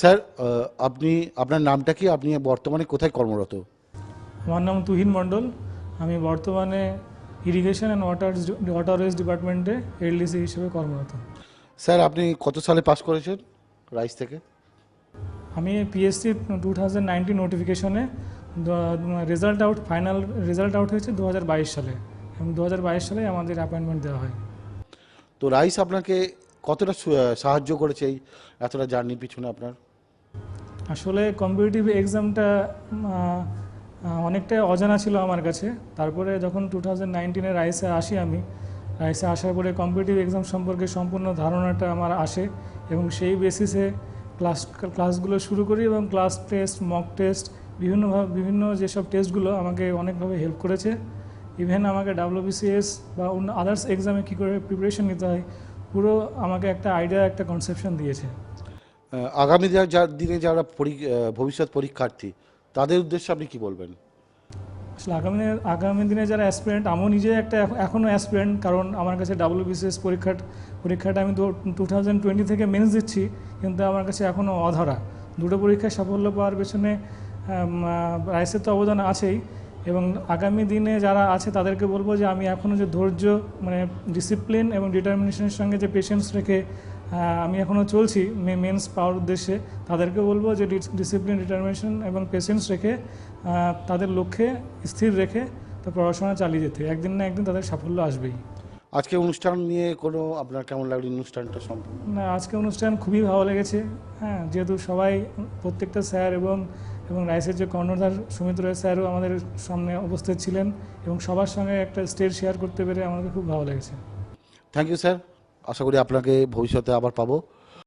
Sir আপনি আপনার নামটা কি? আপনি বর্তমানে কোথায় কর্মরত? আমার নাম তুহিন মণ্ডল। আমি বর্তমানে ইরিগেশন অ্যান্ড ওয়াটার ওয়াটারওয়েজ ডিপার্টমেন্টে এলডিসি হিসেবে কর্মরত। স্যার আপনি কত সালে পাস করেছেন রাইস থেকে? আমি পিএসসি টু থাউজেন্ড নাইনটিন নোটিফিকেশনে result out final result out হয়েছে দু হাজার বাইশ সালে। এবং দু হাজার বাইশ সালে আমাদের অ্যাপয়েন্টমেন্ট দেওয়া হয়। তো রাইস আপনাকে কতটা সাহায্য করেছে এই এতটা জার্নির পিছনে আপনার? আসলে কম্পিটিটিভ এক্সামটা অনেকটাই অজানা ছিল আমার কাছে। তারপরে যখন টু থাউজেন্ড নাইনটিনে রাইসে আসি আমি, রাইসে আসার পরে কম্পিটিটিভ এক্সাম সম্পর্কে সম্পূর্ণ ধারণাটা আমার আসে এবং সেই বেসিসে ক্লাস ক্লাসগুলো শুরু করি এবং ক্লাস টেস্ট মক টেস্ট বিভিন্নভাবে বিভিন্ন যেসব টেস্টগুলো আমাকে অনেকভাবে হেল্প করেছে। ইভেন আমাকে ডাব্লিউবিসিএস বা অন্য আদার্স এক্সামে কী করে প্রিপারেশন নিতে হয় পুরো আমাকে একটা আইডিয়া একটা কনসেপশন দিয়েছে। আগামী দিনে যারা ভবিষ্যৎ পরীক্ষার্থী তাদের উদ্দেশ্যে আপনি কি বলবেন? আসলে আগামী দিনে আগামী দিনে যারা অ্যাসপিরেন্ট আমিও নিজে একটা এখনও অ্যাসপিরেন্ট কারণ আমার কাছে ডাব্লিউবিসিএস পরীক্ষার পরীক্ষাটা আমি টু থাউজেন্ড টোয়েন্টি থেকে মেন্স দিচ্ছি কিন্তু আমার কাছে এখনও অধরা। দুটো পরীক্ষায় সাফল্য পাওয়ার পেছনে রাইসের তো অবদান আছেই এবং আগামী দিনে যারা আছে তাদেরকে বলব যে আমি এখনও যে ধৈর্য মানে ডিসিপ্লিন এবং ডিটারমিনেশনের সঙ্গে যে পেশেন্স রেখে আমি এখনও চলছি মেন্স পাওয়ার উদ্দেশ্যে তাদেরকে বলব যে ডিসিপ্লিন ডিটারমিনেশন এবং পেশেন্স রেখে তাদের লক্ষ্যে স্থির রেখে তো পড়াশোনা চালিয়ে যেতে। একদিন না একদিন তাদের সাফল্য আসবেই। আজকে অনুষ্ঠান নিয়ে কোনো আপনার কেমন লাগল অনুষ্ঠানটা সম্পূর্ণ না আজকে অনুষ্ঠান খুবই ভালো লেগেছে। হ্যাঁ যেহেতু সবাই প্রত্যেকটা স্যার এবং এবং রাইসের যে কর্ণধার সুমিত রায় স্যারও আমাদের সামনে উপস্থিত ছিলেন এবং সবার সঙ্গে একটা স্টেজ শেয়ার করতে পেরে আমাদের খুব ভালো লেগেছে। থ্যাংক ইউ স্যার আশা করি আপনাকে ভবিষ্যতে আবার পাবো।